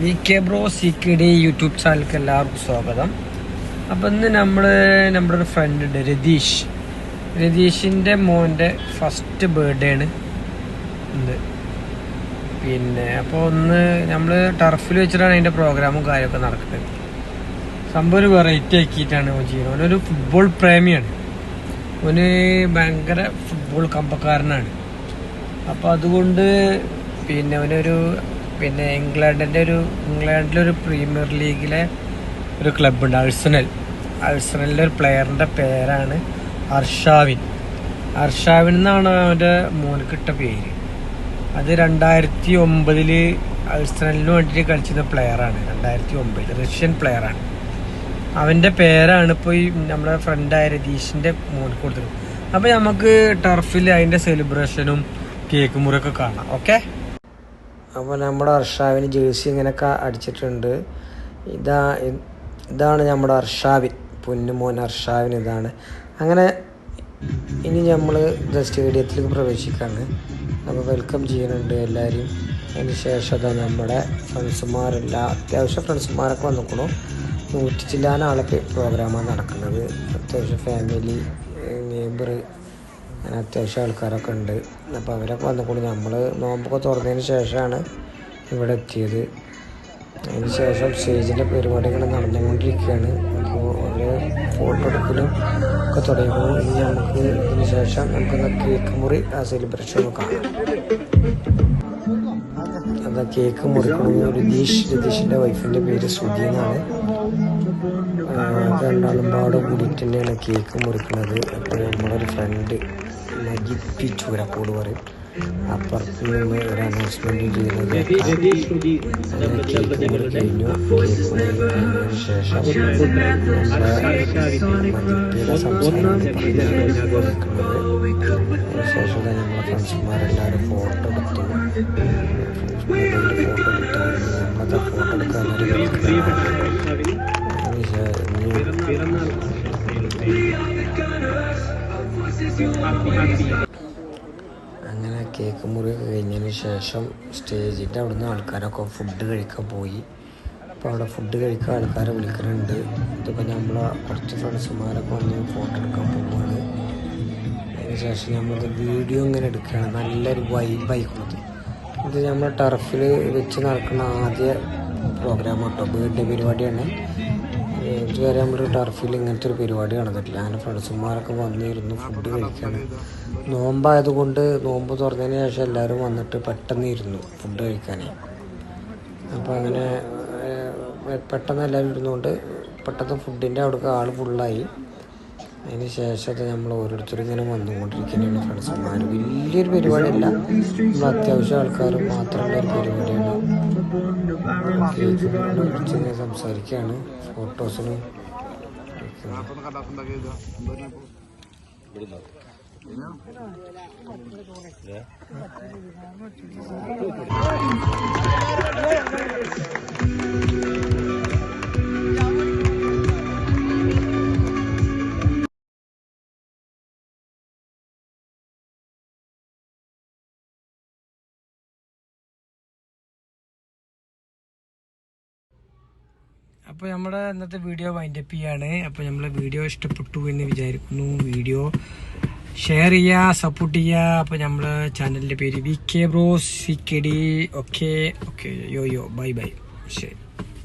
V K bro C K D YouTube ചാനലിലേക്ക് എല്ലാവർക്കും സ്വാഗതം. അപ്പം ഇന്ന് നമ്മൾ നമ്മുടെ ഒരു ഫ്രണ്ട് ഉണ്ട് രതീഷ്. രതീഷിന്റെ മോന്റെ ഫസ്റ്റ് ബർത്ത്ഡേ ആണ്. ഇന്ന് പിന്നെ അപ്പോൾ ഒന്ന് നമ്മൾ ടർഫിൽ വെച്ചിട്ടാണ് അതിന്റെ പ്രോഗ്രാമും കാര്യമൊക്കെ നടക്കുന്നത്. സംഭവം ഒരു വെറൈറ്റി ആക്കിയിട്ടാണ് ഓൻ ചെയ്യുന്നത്. അവനൊരു ഫുട്ബോൾ പ്രേമിയാണ്. ഓന് ഭയങ്കര ഫുട്ബോൾ കമ്പക്കാരനാണ്. അപ്പോൾ അതുകൊണ്ട് പിന്നെ അവനൊരു പിന്നെ ഇംഗ്ലണ്ടിന്റെ ഒരു ഇംഗ്ലണ്ടിലൊരു പ്രീമിയർ ലീഗിലെ ഒരു ക്ലബ്ബുണ്ട് അൾസണൽ അൾസണലിലെ ഒരു പ്ലെയറിന്റെ പേരാണ് അർഷാവിൻ. അർഷാവിൻ എന്നാണ് അവന്റെ മോനക്കിട്ട പേര്. അത് രണ്ടായിരത്തി ഒമ്പതിൽ അൾസണലിന് വേണ്ടിയിട്ട് കളിച്ചിരുന്ന പ്ലെയറാണ് രണ്ടായിരത്തി ഒമ്പതിൽ റഷ്യൻ പ്ലെയറാണ് അവന്റെ പേരാണ് ഇപ്പോൾ ഈ നമ്മുടെ ഫ്രണ്ടായ രതീഷിന്റെ മോൻ കൊടുത്തത് അപ്പോൾ നമുക്ക് ടർഫിൽ അതിന്റെ സെലിബ്രേഷനും കേക്ക് മുറിയൊക്കെ കാണാം ഓക്കെ അപ്പോൾ നമ്മുടെ അർഷാവിന് ജേഴ്സി ഇങ്ങനെയൊക്കെ അടിച്ചിട്ടുണ്ട്. ഇതാ ഇതാണ് നമ്മുടെ അർഷാവിൻ പൊന്നുമോൻ അർഷാവിൻ ഇതാണ്. അങ്ങനെ ഇനി നമ്മൾ സ്റ്റേഡിയത്തിലേക്ക് പ്രവേശിക്കുകയാണ് അപ്പോൾ വെൽക്കം ചെയ്യുന്നുണ്ട് എല്ലാവരും. അതിന് ശേഷം അതാ നമ്മുടെ ഫ്രണ്ട്സുമാരെല്ലാം അത്യാവശ്യം ഫ്രണ്ട്സുമാരൊക്കെ വന്നിക്കണു. നൂറ്റി ആളെ പ്രോഗ്രാമാണ് നടക്കുന്നത്. അത്യാവശ്യം ഫാമിലി നെയ്ബർ അങ്ങനെ അത്യാവശ്യം ആൾക്കാരൊക്കെ ഉണ്ട്. അപ്പോൾ അവരൊക്കെ വന്നപ്പോൾ നമ്മൾ നോമ്പൊക്കെ തുറന്നതിന് ശേഷമാണ് ഇവിടെ എത്തിയത്. അതിന് ശേഷം സ്റ്റേജിന്റെ പരിപാടികൾ നടന്നുകൊണ്ടിരിക്കുകയാണ്. അപ്പോൾ ഒരു ഫോട്ടോ എടുക്കലും ഒക്കെ തുടങ്ങിയപ്പോൾ ഇനി നമുക്ക് ഇതിന് ശേഷം നമുക്കൊന്ന് കേക്ക് മുറി ആ സെലിബ്രേഷൻ നോക്കാം അതാ കേക്ക് മുറിക്കണമെന്ന് രതീഷ് രതീഷിന്റെ വൈഫിന്റെ പേര് ശ്രുതി എന്നാണ്. രണ്ടാളും പാട് കൂടിയിട്ട് തന്നെയാണ് കേക്ക് മുറിക്കുന്നത് അപ്പോൾ നമ്മളൊരു ഫ്രണ്ട് മജിദ് പി ചൂരക്കോട് പറയും അപ്പുറത്ത് നിന്ന് ഒരു അനൗൺസ്മെന്റ് ചെയ്യുന്നത് അങ്ങനെ കേക്ക് മുറി കഴിഞ്ഞു കേക്ക് മുറി കഴിഞ്ഞതിന് ശേഷം നമ്മുടെ മജിദ്പിയുടെ സംസാരം പറഞ്ഞുകൊണ്ടിരിക്കുന്നത് അതിനുശേഷം തന്നെ നമ്മുടെ ഫ്രണ്ട്സുമാരെല്ലാവരും ഫോട്ടോ എടുത്തു ഫോട്ടോ എടുത്തു നമ്മളത് ഫോട്ടോ എടുക്കാൻ അങ്ങനെ കേക്ക് മുറി കഴിഞ്ഞതിന് ശേഷം സ്റ്റേജിന്റെ അവിടുന്ന് ആൾക്കാരൊക്കെ ഫുഡ് കഴിക്കാൻ പോയി. അപ്പോൾ അവിടെ ഫുഡ് കഴിക്കാൻ ആൾക്കാരെ വിളിക്കുന്നുണ്ട് ഇതിപ്പോൾ നമ്മൾ കുറച്ച് ഫ്രണ്ട്സുമാരൊക്കെ വന്ന് ഫോട്ടോ എടുക്കാൻ പോവുകയാണ് അതിന് ശേഷം നമ്മൾ വീഡിയോ ഇങ്ങനെ എടുക്കുകയാണ്. നല്ലൊരു വൈബായിക്കുന്നത് ഇത് നമ്മൾ ടർഫിൽ വെച്ച് നടക്കുന്ന ആദ്യ പ്രോഗ്രാം കേട്ടോ. ബർത്ത്ഡേ പരിപാടിയാണ്. ഇതുവരെ നമ്മൾ ടർഫിൽ ഇങ്ങനത്തെ ഒരു പരിപാടി നടന്നിട്ടില്ല. അങ്ങനെ ഫ്രണ്ട്സുമാരൊക്കെ വന്നിരുന്നു ഫുഡ് കഴിക്കാണ് നോമ്പായതുകൊണ്ട് നോമ്പ് തുറന്നതിന് ശേഷം എല്ലാവരും വന്നിട്ട് പെട്ടെന്ന് ഇരുന്നു ഫുഡ് കഴിക്കാൻ അപ്പോൾ അങ്ങനെ പെട്ടെന്ന് എല്ലാവരും ഇരുന്നുകൊണ്ട് പെട്ടെന്ന് ഫുഡിന്റെ അവിടേക്ക് ആൾ ഫുള്ളായി അതിന് ശേഷം അത് നമ്മൾ ഓരോരുത്തരും ഇങ്ങനെ വന്നുകൊണ്ടിരിക്കുന്നതാണ് ഫ്രണ്ട്സുമാർ വലിയൊരു പരിപാടിയല്ല. നമ്മൾ അത്യാവശ്യം ആൾക്കാർ മാത്രമുള്ള ഒരു പരിപാടിയാണ്. ഇങ്ങനെ സംസാരിക്കുകയാണ് ഫോട്ടോസിനും അപ്പോൾ നമ്മുടെ ഇന്നത്തെ വീഡിയോ വൈൻഡപ്പ് ചെയ്യാണ്. അപ്പോൾ നമ്മളെ വീഡിയോ ഇഷ്ടപ്പെട്ടു എന്ന് വിചാരിക്കുന്നു. വീഡിയോ ഷെയർ ചെയ്യുക സപ്പോർട്ട് ചെയ്യുക. അപ്പോൾ നമ്മളെ ചാനലിന്റെ പേര് V K bros C K D okay okay yo yo bye by ശരി.